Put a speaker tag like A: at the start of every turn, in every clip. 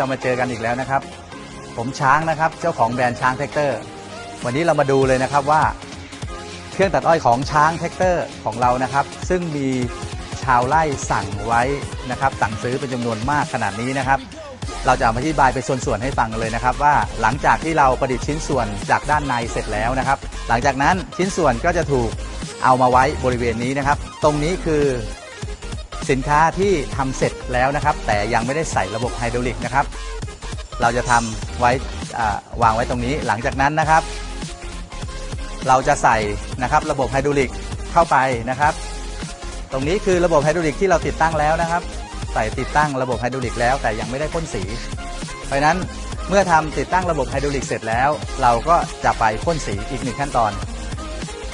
A: เรามาเจอกันอีกแล้วนะครับ ผมช้างนะครับเจ้าของแบรนด์ช้างแท็กเตอร์ วันนี้เรามาดูเลยนะครับว่า เครื่องตัดอ้อยของช้างแท็กเตอร์ของเรานะครับ ซึ่งมีชาวไร่สั่งไว้นะครับ สั่งซื้อเป็นจำนวนมากขนาดนี้นะครับ เราจะอธิบายเป็นส่วนๆให้ฟังเลยนะครับ ว่าหลังจากที่เราประดิษฐ์ชิ้นส่วนจากด้านในเสร็จแล้วนะครับ หลังจากนั้นชิ้นส่วนก็จะถูกเอามาไว้บริเวณนี้นะครับ ตรงนี้คือ สินค้าที่ทำเสร็จแล้วนะครับ แต่ยังไม่ได้ใส่ระบบไฮดรอลิกนะครับ เราจะทำไว้อ่าวางไว้ตรงนี้หลังจากนั้นนะครับ เราจะใส่นะครับระบบไฮดรอลิกเข้าไปนะครับ ตรงนี้คือระบบไฮดรอลิกที่เราติดตั้งแล้วนะครับ ใส่ติดตั้งระบบไฮดรอลิกแล้วแต่ยังไม่ได้พ่นสี เพราะฉะนั้นเมื่อทำติดตั้งระบบไฮดรอลิกเสร็จแล้ว เราก็จะไปพ่นสีอีกหนึ่งขั้นตอน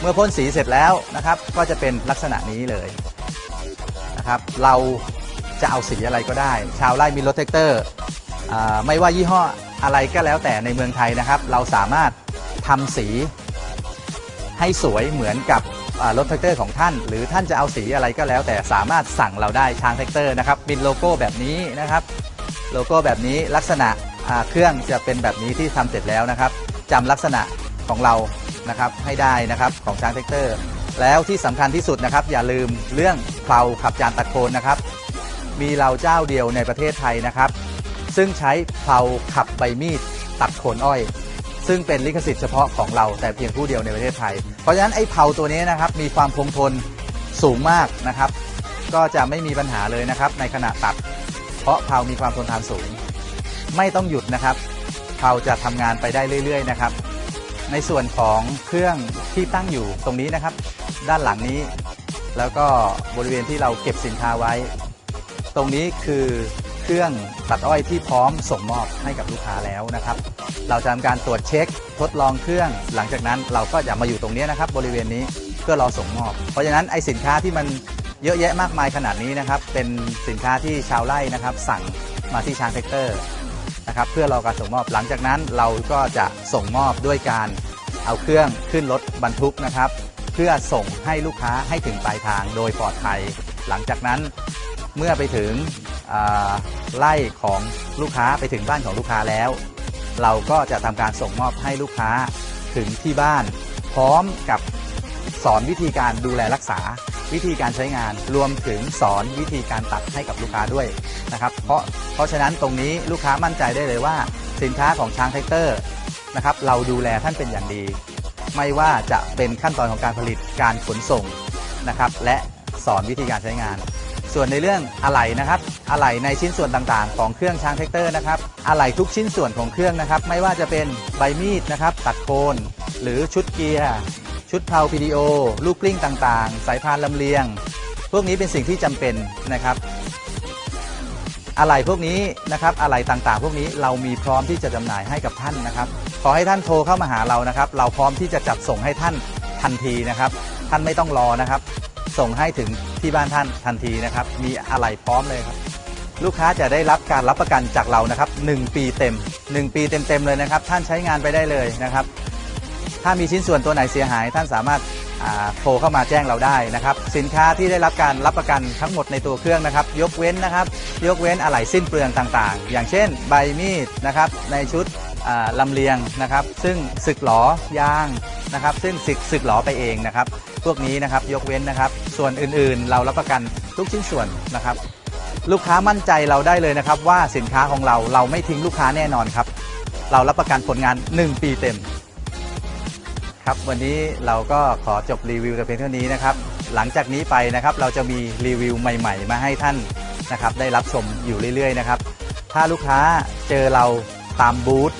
A: เมื่อพ่นสีเสร็จแล้วนะครับ ก็จะเป็นลักษณะนี้เลย นะครับ เราจะเอาสีอะไรก็ได้ ชาวไร่มีรถแท็กเตอร์ไม่ว่ายี่ห้ออะไรก็แล้วแต่ในเมืองไทยนะครับ เราสามารถทำสีให้สวยเหมือนกับรถแท็กเตอร์ของท่าน หรือท่านจะเอาสีอะไรก็แล้ว แต่สามารถสั่งเราได้ช้างแท็กเตอร์นะครับเป็นโลโก้แบบนี้นะครับ โลโก้แบบนี้ลักษณะเครื่องจะเป็นแบบนี้ที่ทำเสร็จแล้วนะครับจำลักษณะของเรานะครับให้ได้นะครับของช้างแท็กเตอร์ แล้วที่สำคัญที่สุดนะครับ อย่าลืมเรื่องเพลาขับจานตัดโคนนะครับ มีเราเจ้าเดียวในประเทศไทยนะครับ ซึ่งใช้เพลาขับใบมีดตัดโคนอ้อย ซึ่งเป็นลิขสิทธิ์เฉพาะของเราแต่เพียงผู้เดียวในประเทศไทย เพราะฉะนั้นไอ้เพลาตัวนี้นะครับมีความคงทนสูงมากนะครับ ก็จะไม่มีปัญหาเลยนะครับ ในขณะตัด เพราะเพลามีความทนทานสูง ไม่ต้องหยุดนะครับเพลาจะทำงานไปได้เรื่อย ๆ นะครับ ในส่วนของเครื่องที่ตั้งอยู่ตรงนี้นะครับ ด้านหลังนี้ แล้วก็บริเวณที่เราเก็บสินค้าไว้ ตรงนี้คือเครื่องตัดอ้อยที่พร้อมส่งมอบให้กับลูกค้าแล้วนะครับ เราจะทำการตรวจเช็คทดลองเครื่อง หลังจากนั้นเราก็จะมาอยู่ตรงนี้นะครับ บริเวณนี้เพื่อรอส่งมอบ เพราะฉะนั้นไอสินค้าที่มันเยอะแยะมากมายขนาดนี้นะครับ เป็นสินค้าที่ชาวไร่นะครับ สั่งมาที่ช้างแท็กเตอร์นะครับเพื่อรอการส่งมอบหลังจากนั้นเราก็จะส่งมอบด้วยการเอาเครื่องขึ้นรถบรรทุกนะครับ เพื่อส่งให้ลูกค้าให้ถึงปลายทางโดยปลอดภัย หลังจากนั้นเมื่อไปถึงไล่ของลูกค้าไปถึงบ้านของลูกค้าแล้ว เราก็จะทำการส่งมอบให้ลูกค้าถึงที่บ้าน พร้อมกับสอนวิธีการดูแลรักษา วิธีการใช้งานรวมถึงสอนวิธีการตัดให้กับลูกค้าด้วยนะครับ เพราะเพราะฉะนั้นตรงนี้ลูกค้ามั่นใจได้เลยว่า สินค้าของช้างแท็กเตอร์นะครับเราดูแลท่านเป็นอย่างดี ไม่ว่าจะเป็นขั้นตอนของการผลิตการขนส่งนะครับ และสอนวิธีการใช้งาน ส่วนในเรื่องอะไหล่นะครับอะไหล่ในชิ้นส่วนต่างๆ ของเครื่องช้างแท็กเตอร์นะครับอะไหล่ทุกชิ้นส่วนของเครื่องนะครับ ไม่ว่าจะเป็นใบมีดนะครับ ตัดโคนหรือชุดเกียร์ชุดเพลา PDO ลูกกลิ้งต่างๆ สายพานลำเลียง พวกนี้เป็นสิ่งที่จำเป็นนะครับอะไหล่พวกนี้นะครับอะไหล่ต่างๆ พวกนี้เรามีพร้อมที่จะจำหน่ายให้กับท่านนะครับ อให้ท่านโทรเข้ามาหาเรานะครับ เราพร้อมที่จะจัดส่งให้ท่านทันทีนะครับ ท่านไม่ต้องรอนะครับ ส่งให้ถึงที่บ้านท่านทันทีนะครับ มีอะไหล่พร้อมเลยครับ ลูกค้าจะได้รับการรับประกันจากเรานะครับ 1 ปีเต็ม 1 ปีเต็มๆเลยนะครับ ท่านใช้งานไปได้เลยนะครับ ถ้ามีชิ้นส่วนตัวไหนเสียหาย ท่านสามารถาโทรเข้ามาแจ้งเราได้นะครับ สินค้าที่ได้รับการรับประกันทั้งหมดในตัวเครื่องนะครับ ยกเว้นนะครับ ยกเว้นอะไหล่สิ้นเปลืองต่างๆ อย่างเช่น ใบมีดนะครับในชุด ลำเลียงนะครับ ซึ่งสึกหลอยางนะครับ ซึ่งสึกสึกหลอไปเองนะครับ พวกนี้นะครับยกเว้นนะครับ ส่วนอื่นๆ เรารับประกันทุกชิ้นส่วนนะครับ ลูกค้ามั่นใจเราได้เลยนะครับ ว่าสินค้าของเราเราไม่ทิ้งลูกค้าแน่นอนครับ เรารับประกันผลงาน 1 ปีเต็มครับวันนี้เราก็ขอจบรีวิวแต่เพียงเท่านี้นะครับ หลังจากนี้ไปนะครับเราจะมีรีวิวใหม่ ๆ มาให้ท่านนะครับ ได้รับชมอยู่เรื่อย ๆ นะครับ ถ้าลูกค้าเจอเราตามบูธ